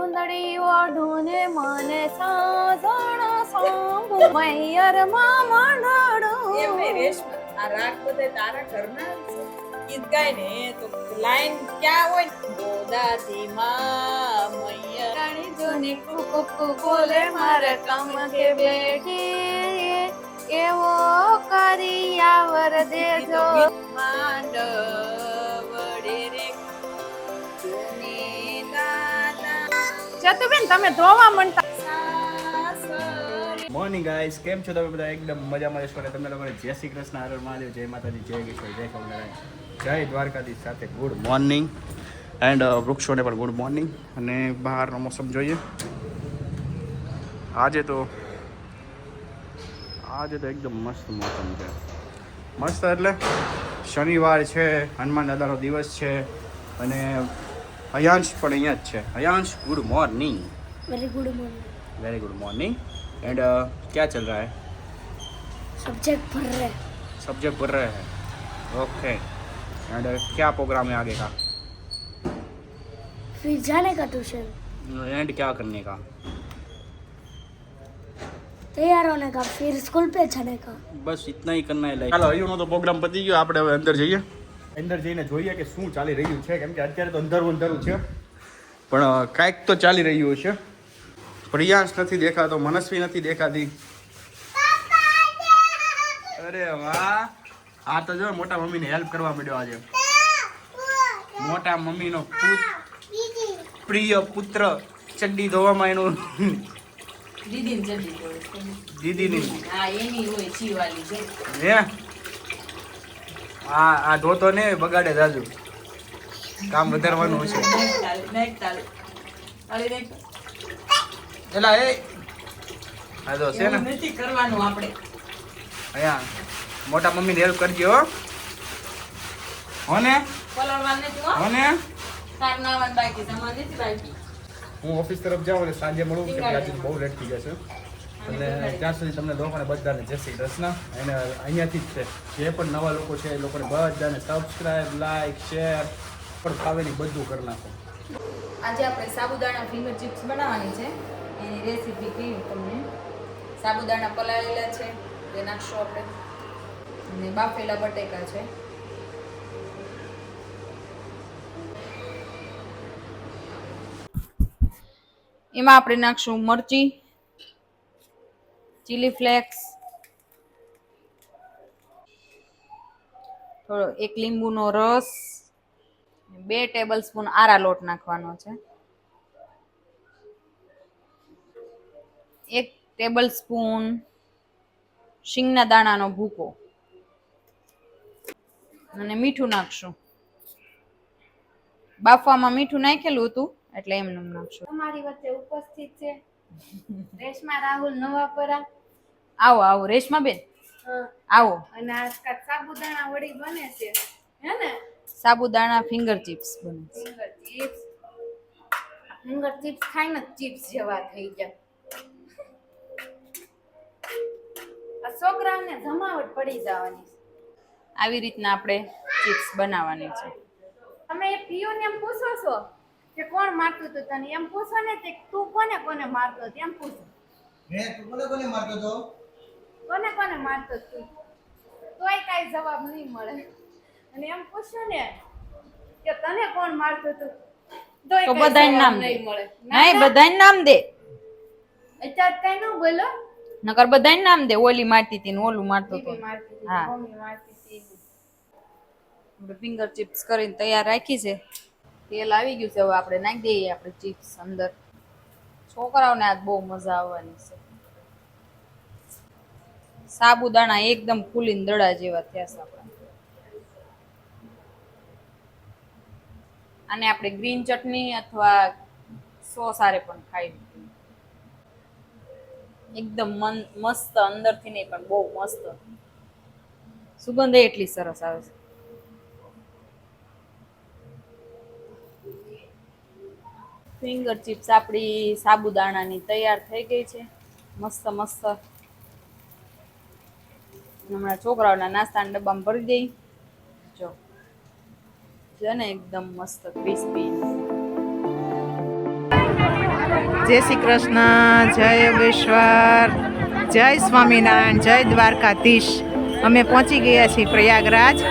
ચુંદડી ઓઢુને મને સાજણ સાંભુ મૈયરમાં એમ નહીં મંડળું રેશમા આ રાગ બધે તારા ઘરના ગીત ગાય ને તો લાઈન ક્યાં હોય ને? ગોદાથી માં મૈયા રાણી જોની કુકુ બોલે મારે કામ કે બેઠી એવો કરિયાવર દેજો. માંડવડે જતુબેન તમે ધોવા મંડતા. મોર્નિંગ ગાઈસ કેમ છો તમે બધા? એકદમ મજા અને તમને લોકોને જય શ્રી કૃષ્ણ હર મહાદેવ, જય માતાજી, જય કિશોર, જય સ્વામિનારાયણ, જય દ્વારકાધીશ સાથે ગુડ મોર્નિંગ. એન્ડ વૃક્ષોને પણ ગુડ મોર્નિંગ અને બહારનો મોસમ જોઈએ. આજે તો આજે તો એકદમ મસ્ત મોસમ છે. મસ્ત એટલે શનિવાર છે, હનુમાન દાદાનો દિવસ છે અને અયાંશ પણ અહીંયા જ છે Ayansh good morning very good morning very good morning and क्या चल रहा है सब्जेक्ट पढ़ रहे सब्जेक्ट पढ़ रहे हैं ओके एंड क्या प्रोग्राम है आगे का फिर जाने का ट्यूशन एंड क्या करने का तैयार होने का फिर स्कूल पे जाने का બસ ઇતના હી કરના હે ચાલો અહીંનો તો પ્રોગ્રામ પતી ગયો આપણે હવે અંદર જઈએ અંદર જઈને જોઈએ કે શું ચાલી રહ્યું છે. કેમ કે અત્યારે તો અંધારું અંધારું છે. પણ કાંઈક તો ચાલી રહ્યું છે પ્રિયાંશ નથી દેખાતો મનસ્વી નથી દેખાતી. અરે વાહ! આ તો જો મોટા મમ્મીને હેલ્પ કરવા મળ્યો આજે. મોટા મમ્મીનો પ્રિય પુત્ર ચડ્ડી ધોવામાં એનું દીદીને દીદીની. હા એની હોય ચીવાલી છે. હે? આ આ ધોતો ને બગાડે દાદુ કામ વધારવાનું છે. એલા એ. હા તો છે ને. નથી કરવાનું આપણે. અહીંયા મોટા મમ્મીને હેલ્પ કરજો હો. હોને? હો. હોને? તાર નાવાનું બાકી તમારે નથી બાકી. હું ઓફિસ તરફ જાઉં અને સાંજે મળું કે આજે બહુ લેટ થઈ જશે અને ત્યાં સુધી તમને લોકોને બધાને જય શ્રી કૃષ્ણ. અને અહીંયાથી જ છે. જે પણ નવા લોકો છે એ લોકોને બધાને સબસ્ક્રાઇબ લાઈક શેર પણ ફાવેલી બધું કરી નાખો. આજે આપણે સાબુદાણા ફિંગર ચિપ્સ બનાવવાની છે. એની રેસીપી કહી તમને? સાબુદાણા પલાળેલા છે. તે નાખશું આપણે. અને બાફેલા બટેકા છે. એમાં આપણે નાખશું મરચી ચીલી ફ્લેક્સ થોડો એક લીંબુનો રસ. બે ટેબલ સ્પૂન આરા લોટ નાખવાનો છે. એક ટેબલ સ્પૂન શીંગના દાણાનો ભૂકો. અને મીઠું નાખશું. બાફવામાં મીઠું નાખેલું હતું એટલે એમને નાખશું. તમારી વચ્ચે ઉપસ્થિત છે. રેશમા રાહુલ નવાપરા આવો આવો રેશમા બેન. આવો. અને આજકાલ સાબુદાણા વડી બને છે. હે ને? સાબુદાણા ફિંગર ચિપ્સ બને ફિંગર ચિપ્સ ફિંગર ચિપ્સ ખાઈને ચિપ્સ જેવા થઈ ગયા. આ છોકરાઓને જમાવટ પડી જવાની આવી રીતના આપણે ચિપ્સ બનાવવાની છે. તમે એ એમ પૂછો છો? કે કોણ મારતું હતું તને? એમ પૂછો ને તે તું કોને કોને મારતો હતો? એમ પૂછો. હે તું કોને કોને મારતો હતો? કોને કોને મારતો તું? તોય કાંઈ જવાબ નહીં મળે. અને એમ પૂછો ને કે તને કોણ મારતું હતું? તો બધાય નામ દે. નહીં મળે નહીં બધાય નામ દે. અત્યારે કઈ ન બોલો. નકર બધાય નામ દે. ઓલી મારતી હતી ને ઓલું મારતો હતો. હા. ફિંગર ચિપ્સ કરીને તૈયાર રાખી છે. તેલ આવી ગયું છે, હવે આપણે નાખી દઈએ આપણે ચિપ્સ અંદર. છોકરાઓને આજ બહુ મજા આવવાની છે. સાબુદાણા એકદમ ફૂલીને દડા જેવા થયા છે આપણા. અને આપણે ગ્રીન ચટણી અથવા સો સારે પણ ખાઈ એકદમ મન, મસ્ત અંદરથી નહીં પણ બહુ મસ્ત. સુગંધ એટલી સરસ આવે છે. ફિંગર ચિપ્સ આપણી સાબુદાણાની તૈયાર થઈ ગઈ છે. મસ્ત મસ્ત. હમણાં છોકરાઓના નાસ્તાના ડબ્બામાં ભરી દઈ. જો. છે ને એકદમ મસ્ત ક્રિસ્પી જય શ્રી કૃષ્ણ, જય યોગેશ્વર જય સ્વામિનારાયણ, જય દ્વારકાધીશ. અમે પહોંચી ગયા છીએ પ્રયાગરાજ.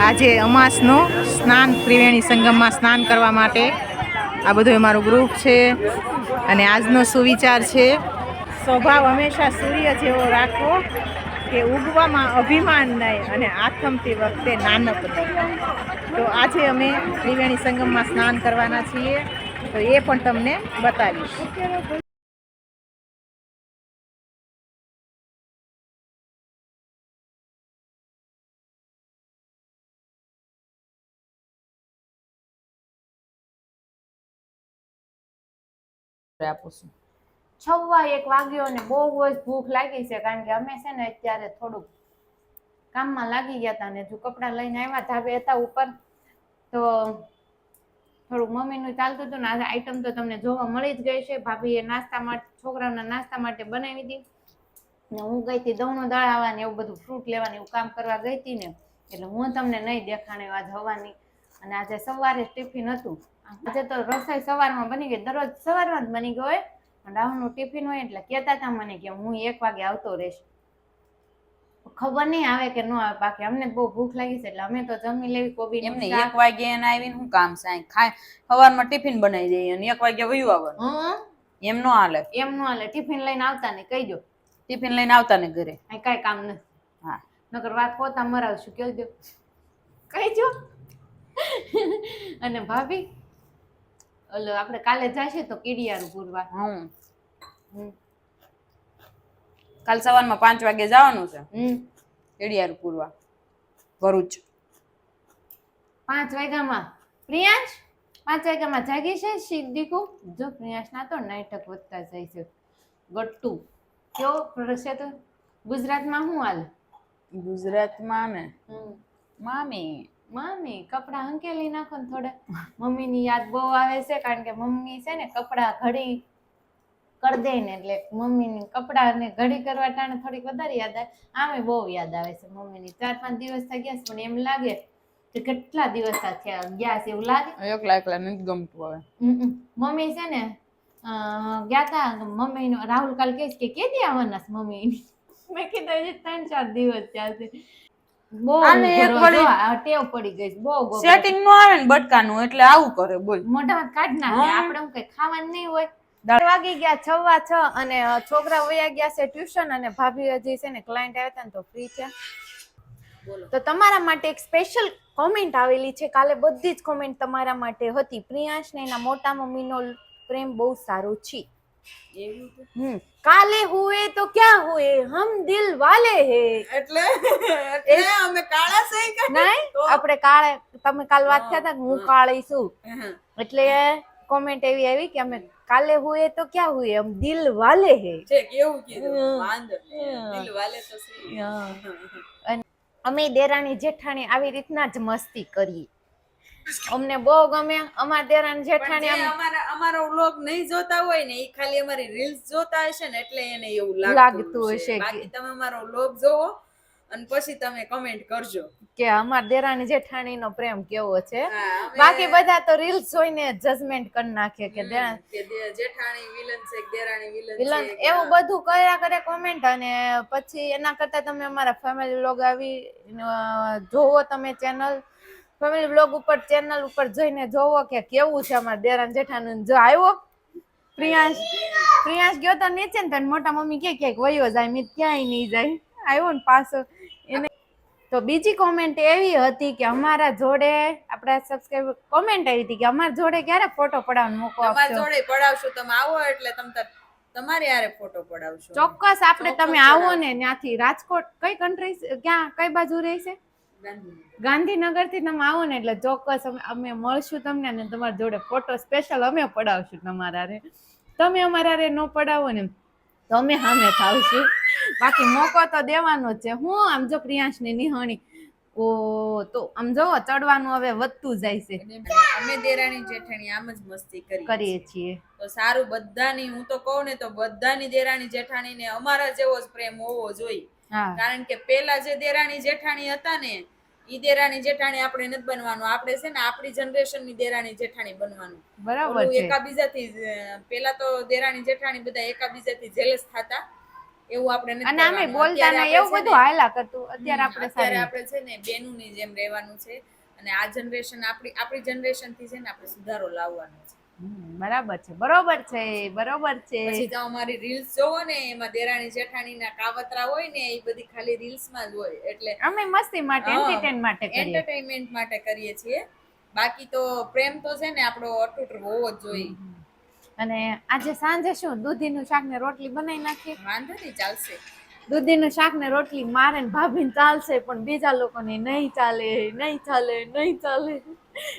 આજે અમાસનું સ્નાન ત્રિવેણી સંગમમાં સ્નાન કરવા માટે. આ બધું અમારું ગ્રુપ છે અને આજનો સુવિચાર છે. સ્વભાવ હંમેશા સૂર્ય જેવો રાખવો કે ઉગવામાં અભિમાન નહીં અને આથમતી વખતે નાનક તો આજે અમે ત્રિવેણી સંગમમાં સ્નાન કરવાના છીએ. તો એ પણ તમને બતાવીશ. આપું છું છવ્વા એક વાગ્યો ને બહુ જ ભૂખ લાગી છે, કારણ કે અમે છે ને અત્યારે થોડુંક કામમાં લાગી ગયા હતા ને જો કપડાં લઈને આવ્યા ધાબે હતા ઉપર. તો થોડુંક મમ્મીનું ચાલતું હતું ને, આ આઈટમ તો તમને જોવા મળી જ ગઈ છે. ભાભીએ નાસ્તા માટે છોકરાઓના નાસ્તા માટે બનાવી હતી ને હું ગઈ હતી દવનો દળાવવા ને એવું બધું ફ્રૂટ લેવાની એવું કામ કરવા ગઈ હતી ને, એટલે હું તમને નહીં દેખાણી આજ હવાની. અને આજે સવારે ટિફિન હતું. આજે તો રસોઈ સવારમાં બની ગઈ દરરોજ સવારમાં જ બની ગયો હોય. રાહુલનું ટિફિન હોય એટલે કહેતા હતા મને કે હું એક વાગે આવતો રહીશ. ખબર નહીં આવે કે ન આવે બાકી અમને બહુ ભૂખ લાગી છે એટલે અમે તો જમી લેવી કોબી એમને એક વાગે એને આવીને શું કામ છે? ખાય સવારમાં ટિફિન બનાવી દઈએ અને એક વાગે વયું આવવાનું. એમ નો હાલે. એમ નો હાલે. ટિફિન લઈને આવતા ને કહી દો. ટિફિન લઈને આવતા ને ઘરે. કઈ કામ નથી. હા. નકર વાત પોતા મરાવશું કહી દો. કહી દો. અને ભાભી? ઓલો આપણે કાલે જાશે તો કીડિયારું પૂરવા હમ. કાલ સવારમાં પાંચ વાગે જવાનું છે. હમ. કેડિયાર પૂરવા ભરૂચ. પાંચ વાગ્યામાં. પ્રિયાંશ પાંચ વાગ્યામાં જાગી છે સિદ્ધિકુ જો પ્રિયાંશ ના તો નાટક વધતા જાય છે. ગટ્ટુ. કેવો પ્રશ્ન તો? ગુજરાતમાં શું હાલ? ગુજરાતમાં ને? મામી. મમ્મી કપડાં હંકેલી નાખો ને થોડા. મમ્મીની યાદ બહુ આવે છે કારણ કે મમ્મી છે ને કપડાં ઘડી કરી દે ને એટલે મમ્મીની કપડાં ને ઘડી કરવા ટાણે થોડીક વધારે યાદ આવે. આમે બહુ યાદ આવે છે મમ્મીની. ચાર પાંચ દિવસ થઈ ગયા છે પણ એમ લાગે કે કેટલા દિવસ થયા ગયા છે એવું લાગે? એકલા એકલા નથી ગમતું હવે. મમ્મી છે ને ગયા તા મમ્મી રાહુલ કાલ કહીશ કે કેદી આવવાના મમ્મી? મેં કીધું ત્રણ ચાર દિવસ ચાલશે બહુ આને એક ઉઘરો વળી- જો, આ ટેવ પડી ગઈ છે, બહુ. સેટિંગ નો આવે ને બટકાનું એટલે આવું કરે બોલ. મોઢામાં કાઢ નાખે હા. આપણે હું કઈ ખાવાનું નહીં હોય. વાગી ગયા છવ્વા છ અને અ, છોકરા વયા ગયા છે ટ્યુશન અને ભાભી હજી છે ને ક્લાયન્ટ આવ્યા હતા ને તો ફ્રી થયા. તો તમારા માટે એક સ્પેશિયલ કોમેન્ટ આવેલી છે. કાલે બધી જ કોમેન્ટ તમારા માટે હતી. પ્રિયાંશ ને એના મોટા મમ્મીનો પ્રેમ બહુ સારો છે. કાલે હુએ તો ક્યાં હુએ? હમ દિલ વાલે હે. એટલે એટલે અમે કાળા સહી કે નહીં? આપણે કાળે તમે કાલ વાત થયા હતા હું કાળી છું. એટલે કોમેન્ટ એવી આવી કે અમે કાલે હુએ તો ક્યાં હુએ? હમ દિલ વાલે હે. છે કેવું કીધું? વાંધો દિલ વાલે તો સહી. અમે દેરાણી જેઠાણી આવી રીતના જ મસ્તી કરીએ. અમને બહુ ગમે. અમાર દેરાણી જેઠાણી અમારા અમારો વ્લોગ નહીં જોતા હોય ને એ ખાલી અમારી રીલ્સ જોતા હશે ને એટલે એને એવું લાગતું હશે. બાકી તમે અમારો વ્લોગ જોવો અને પછી તમે કમેન્ટ કરજો. કે અમાર જેઠાણી જેઠાણીનો પ્રેમ કેવો છે. બાકી બધા તો રીલ્સ જોઈને જજમેન્ટ કરી નાખે કે જેઠાણી વિલન છે દેરાણી વિલન વિલન એવું બધું કર્યા કરે કોમેન્ટ અને પછી એના કરતા તમે અમારા ફેમિલી વ્લોગ આવી જોવો તમે ચેનલ ફેમિલી બ્લોગ ઉપર ચેનલ ઉપર જોઈને જોવો કે કેવું છે અમારા દેરાન જેઠાનું જો આવ્યો. પ્રિયાંશ પ્રિયાંશ ગયો તો નીચે ને તને મોટા મમ્મી કે ક્યાંક વયો જાય મેં ક્યાંય નહીં જાય. આવ્યો ને પાછો. એને તો બીજી કોમેન્ટ એવી હતી કે અમારા જોડે આપણા સબસ્ક્રાઈબર કોમેન્ટ આવી હતી કે અમારા જોડે ક્યારે ફોટો પડાવવાનો મોકો આપશો? જોડે પડાવશું તમે આવો એટલે તમને તમારે યારે ફોટો પડાવશો. ચોક્કસ આપણે તમે આવો ને ત્યાંથી રાજકોટ કઈ કન્ટ્રી ક્યાં કઈ બાજુ રહે છે? ગાંધીનગર. થી તમે આવો ને એટલે ચોક્કસ અમે અમે મળશું તમને અને તમારી જોડે ફોટો સ્પેશિયલ અમે પડાવશું તમારા રે તમે અમારા રે ન પડાવો ને તો અમે સામે થાવશું. બાકી મોકો તો દેવાનો જ છે. હું આમ જો પ્રિયાંશની નિહાણી ઓ તો આમ જો ચડવાનું હવે વધતું જાય છે. અમે દેરાણી જેઠાણી આમ જ મસ્તી કરીએ કરીએ છીએ. તો સારું બધાની હું તો કહું ને તો બધાની દેરાણી જેઠાણી ને અમારા જેવો જ પ્રેમ હોવો જોઈએ. કારણ કે પેલા જે દેરાણી જેઠાણી હતા ને ઈ દેરાણી જેઠાણી આપણે નથી બનવાનું. આપણે છે ને આપણી જનરેશનની દેરાણી જેઠાણી બનવાનું. બરાબર છે. એકાબીજાથી પેલા તો દેરાણી જેઠાણી બધા એકાબીજાથી જેલસ થતા. એવું આપણે નથી અને અમે બોલતા ના એવું બધું હાલા કરતું. અત્યારે આપણે અત્યારે આપણે છે ને બેનુની જેમ રહેવાનું છે. અને આ જનરેશન આપણી આપણી જનરેશનથી છે ને આપણે સુધારો લાવવાનો છે. બરાબર છે બરોબર છે બરોબર છે. પછી તો અમારી રીલ્સ જોવો ને એમાં દેરાણી જેઠાણી ના કાવતરા હોય ને એ બધી ખાલી રીલ્સમાં જ હોય એટલે અમે મસ્તી માટે એન્ટરટેન માટે એન્ટરટેનમેન્ટ માટે કરીએ છીએ. બાકી તો પ્રેમ તો છે ને આપણો અતૂટ હોવો જ જોઈએ. અને આજે સાંજે શું દૂધીનું શાક ને રોટલી બનાવી નાખીએ? વાંધો નહીં ચાલશે. દૂધીનું શાક ને રોટલી મારે ને ભાભીને ચાલશે પણ બીજા લોકોને નહીં ચાલે નહીં ચાલે નહીં ચાલે.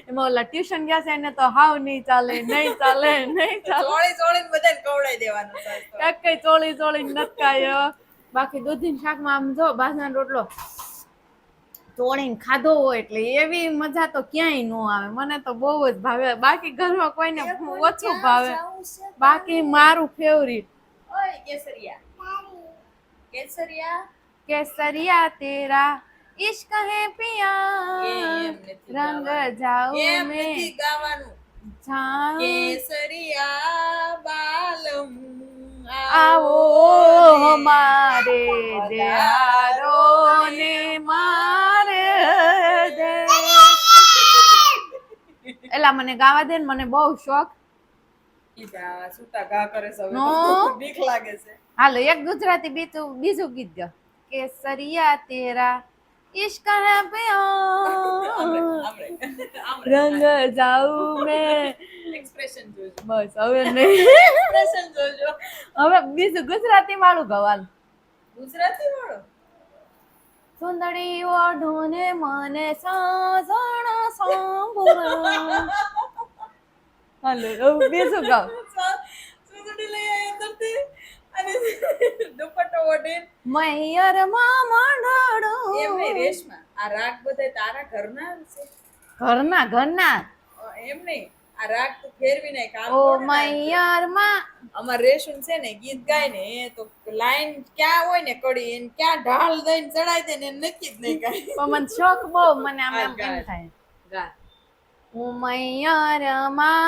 એમાં ઓલા ટ્યુશન ગયા છે એને તો હાવ નહીં ચાલે નહીં ચાલે નહીં ચાલે. ચોળી ચોળીને બધાને કવડાઈ દેવાનું કઈ ચોળી ચોળી નટકાય બાકી દૂધીના શાકમાં આમ જો બાજરાનો રોટલો ચોળીને ખાધો હોય એટલે એવી મજા તો ક્યાંય નો આવે. મને તો બહુ જ ભાવે. બાકી ઘરમાં કોઈને ઓછું ભાવે. બાકી મારું ફેવરિટ ઓય કેસરિયા. કેસરિયા? કેસરિયા તેરા. ઈશ્ક હે પિયા રંગ જાઉં મે. કેસરિયા બાલમ આવો હમારે દયારો ને મારે એલા મને ગાવા દે ને મને બહુ શોખ. હાલો એક ગુજરાતી બીજું બીજું ગીત કે સરિયા તેરા ઇશ્ક હે પ્યાર રંગ જાઉં મેં એક્સપ્રેશન જોજો બસ હવે નહીં એક્સપ્રેશન જોજો હવે બીજું ગુજરાતી વાળું ગવાલ ગુજરાતી વાળું સુંદરી ઓઢોને મને સાજણ સાંભળા હાલો બીજું ગાવ? સુંદરી લઈ આયા તરતી અને ઓઢીને મૈયરમાં મંડળો. એમ નહીં રેશમા. આ રાગ બધા તારા ઘરના છે? ઘરના ઘરના. એમ નહીં. આ રાગ તું ફેરવી નાખ કામ ઓ. મૈયરમાં. અમાર રેશમ છે ને ગીત ગાય ને એ તો લાઈન ક્યાં હોય ને કડી એને ક્યાં ઢાલ દઈને ચડાય દે ને નક્કી જ નહીં કાંઈ પણ મને શોખ બહુ મને આમ એમ થાય. ગા હું મૈયરમાં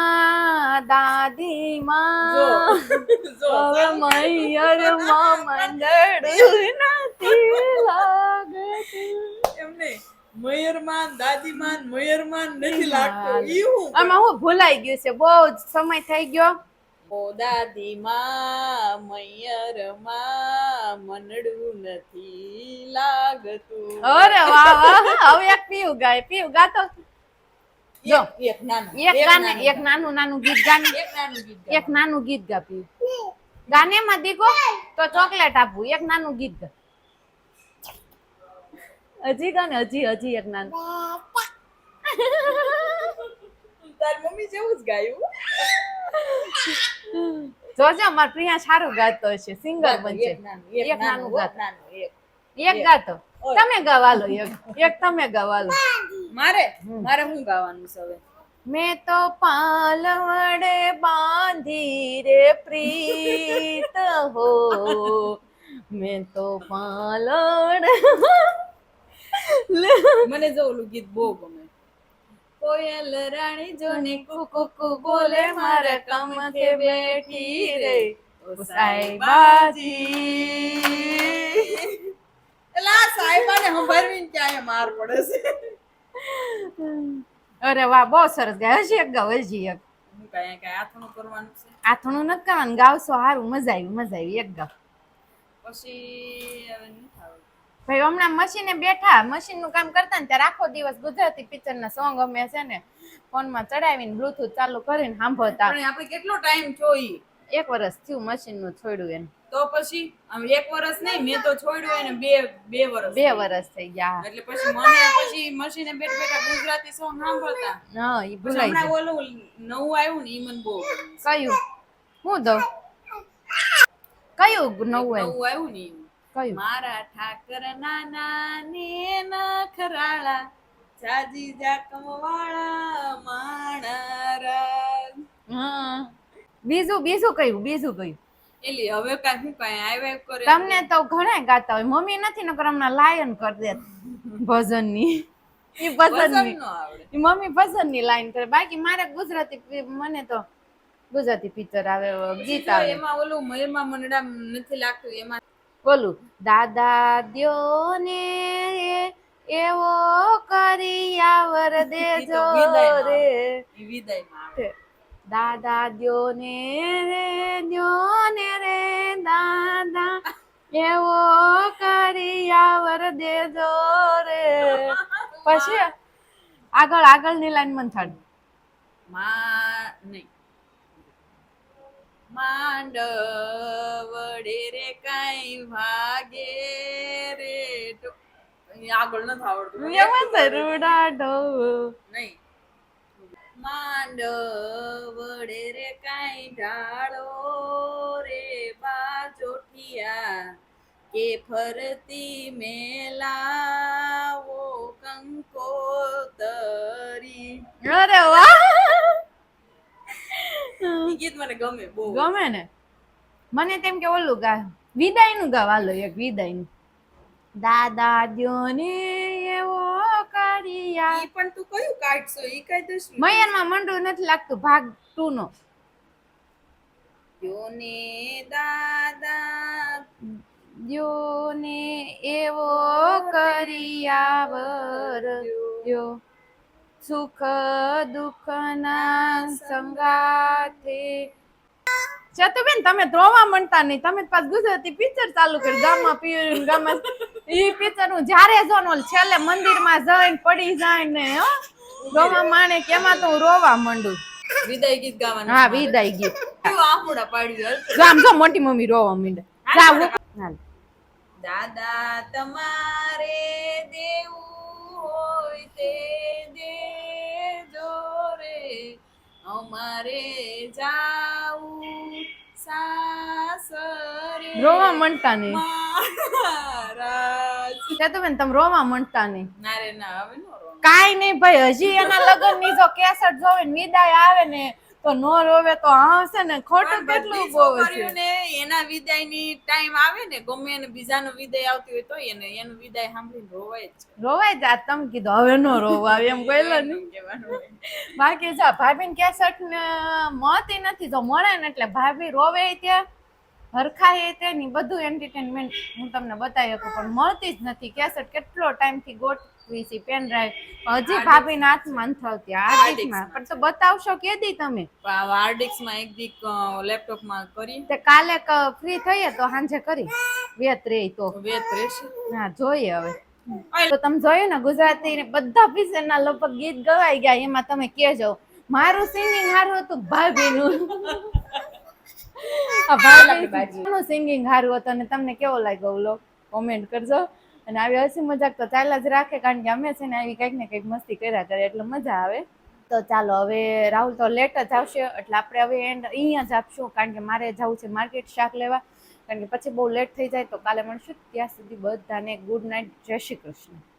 દાદી માં મૈયરમાં મંડળ નથી લાગતું. એમ નહીં. મયરમાન દાદીમાન મયરમાન નથી લાગતું. ઈ આમાં હું ભૂલાઈ ગયું છે બહુ જ સમય થઈ ગયો. ઓ દાદીમાં મયરમાં મનડું નથી લાગતું. અરે વાહ વાહ હવે એક પીવું ગાય પીવું ગાતો. જો. એક એક નાનું એક ગાને એક નાનું નાનું ગીત ગાને. એક નાનું ગીત એક નાનું ગીત ગા ગાને માં દીકો? તો ચોકલેટ આપું એક નાનું ગીત ગા હજી ગાને હજી હજી એક નાનું. તાર મમ્મી જેવું જ ગાયું. જોજો માર પ્રિયા સારું ગાતો હશે સિંગર બનશે. એક નાનું ગાત. એક. એક ગાતો. તમે ગવાલો એક એક તમે ગવાલો મારે? મારે શું ગાવાનું છે હવે? મેં તો પાલવડે બાંધી રે પ્રીત હો. મેં તો પાલવડ મને જો ઓલું ગીત બહુ ગમે. કોયલ રાણી જોને કુકુ બોલે મારા કમથે બેઠી રે ઓ સાહેબાજી એલા સાહેબાને સંભાળવીને ક્યાંય માર પડે છે? અરે વાહ બહુ સરસ ગાય. હજી એક ગાવ હજી એક. આથણું કરવાનું છે? આથણું નથી કરવાનું. ગાવશો સારું મજા આવી મજા આવી. એક ગાવ. પછી. ભાઈ હમણાં મશીને બેઠા. મશીનનું કામ કરતા ને ત્યારે આખો દિવસ ગુજરાતી પિક્ચરના સોંગ અમે છે ને ફોનમાં ચડાવીને બ્લુટૂથ ચાલુ કરીને સાંભળતા. આપણે કેટલો ટાઈમ જોઈ એક વર્ષ થયું મશીનનું છોડ્યું એને. તો પછી આમ એક વર્ષ નહીં મેં તો છોડ્યું એને બે બે વર્ષ બે વર્ષ થઈ ગયા એટલે પછી મને પછી મશીને બેઠ બેઠા ગુજરાતી સોંગ સાંભળતા. હા ઈ ભૂલાઈ ગયું. ઓલું નવું આવ્યું ને ઈ મને બહુ. કયું? હું દઉં કયું નવું નવું આવ્યું? આવ્યું ને કયું? મારા ઠાકર નાના ને નખરાળા જાજી જાકમ વાળા માણારા હા. બીજું બીજું કયું? બીજું કયું? એલી હવે કાંઈ હું કાંઈ આવ્યા કરે? તમને તો ઘણા ગાતા હોય. મમ્મી નથી નકર હમણાં લાયન કરી દે ભજનની. ઈ પસંદની વસંત નો આવડે. ઈ મમ્મી પસંદની લાઈન કરે. બાકી મારે ગુજરાતી મને તો ગુજરાતી પિક્ચર આવે ગીત આવે. એમાં ઓલું મયુરમાં મંડળા નથી લાગતું એમાં બોલું દાદા દ્યો ને એવો કરિયાવર દેજો વિદાયમાં રે. વિદાય દાદા દ્યો ને રે દ્યો ને રે દાદા. એવો કરિયાવર દેજો રે. પછી આગળ આગળની લાઈન મન થાડમાં નહીં. માંડવડે રે કાંઈ ભાગે રે. આગળ નથી આવડતું. એમાં રૂડાડો નહીં. માંડવડે રે કાંઈ ઢાળો રે બાજોઠિયા કે ફરતી મેલાવો કંકોતરી અરે વાહ! ગીત મને ગમે બહુ. ગમે ને? મને તેમ કે ઓલું ગા વિદાયનું ગાવા લો એક વિદાયનું. દાદા દ્યો ને એવો કરિયા ઈ પણ તું કયું કાઢશો? ઈ કઈ દઈશ મયરમાં મંડું નથી લાગતું ભાગ 2 નો યોને દાદા યોને ને એવો આવર યો. સુખ દુઃખના સંગાથે. ચતુબેન તમે ધ્રોવા મનતા નહીં. તમે પાસ ગુજરાતી પિક્ચર ચાલુ કરી ગામમાં પીયું ગામમાં ઈ પિક્ચર હું જ્યારે જો ને છેલ્લે મંદિરમાં જઈને પડી જાય ને હો. ધ્રોવા માણે કેમાં તો હું રોવા મંડું. વિદાય ગીત ગાવાનું હા વિદાય ગીત. આંખોડા પાડ્યું હાલ. જો મોટી મમ્મી રોવા માંડે. જા હાલ. દાદા તમારે દેવું હોય તે દેજો રે. અમારે જાવું સાસરે રોવા મંડતા નહીં મહારાજ. ચતુબેન તમે રોવા મંડતા નહીં ના રે ના હવે નો કાઈ નહીં ભાઈ હજી એના લગ્નની જો કેસેટ જોવે વિદાય આવે ને તો નો રોવે તો આવશે ને? ખોટું કેટલું બોવે છે? ને એના વિદાયની ટાઈમ આવે ને ગમે એને બીજાનો વિદાય આવતી હોય તો એને એનું વિદાય સાંભળીને રોવાય જ રોવાય જ આ તમે કીધું હવે નો રોવા એમ કહેલો ને? કહેવાનું બાકી જો ભાભીને કેસટ ને મળતી નથી જો મળે ને એટલે ભાભી રોવે ત્યાં હરખાય તે ની બધું એન્ટરટેનમેન્ટ હું તમને બતાવી શકું પણ મળતી જ નથી. કેસેટ કેટલો ટાઈમથી ગોઠવી છે પેન ડ્રાઈવ હજી ભાભીના હાથમાં નથી આવતી હાર્દિકમાં પણ તો બતાવશો કે દી તમે? હાર્ડિક્સમાં એક દીક લેપટોપમાં કરી. તે કાલે ફ્રી થઈએ તો સાંજે કરી. વેત રે તો. વેત રહેશે. હા જોઈએ હવે. તો તમે જોયું ને ગુજરાતી ને બધા ના લગભગ ગીત ગવાઈ ગયા એમાં તમે કેજો મારું સિંગિંગ સારું હતું ભાભીનું. નું ભાભીનું સિંગિંગ સારું હતું અને તમને કેવો લાગ્યો કોમેન્ટ કરજો. અને આવી હસી મજાક તો ચાલ્યા જ રાખે, કારણ કે અમે છે ને આવી કંઈક ને કંઈક મસ્તી કર્યા કરે, એટલે મજા આવે. તો ચાલો હવે રાહુલ તો લેટ જ આવશે, એટલે આપણે હવે એન્ડ અહીંયા જ આપશું, કારણ કે મારે જવું છે માર્કેટ શાક લેવા. કારણ કે પછી બહુ લેટ થઈ જાય, તો કાલે મળશું. ત્યાં સુધી બધાને ગુડ નાઇટ જય શ્રી કૃષ્ણ.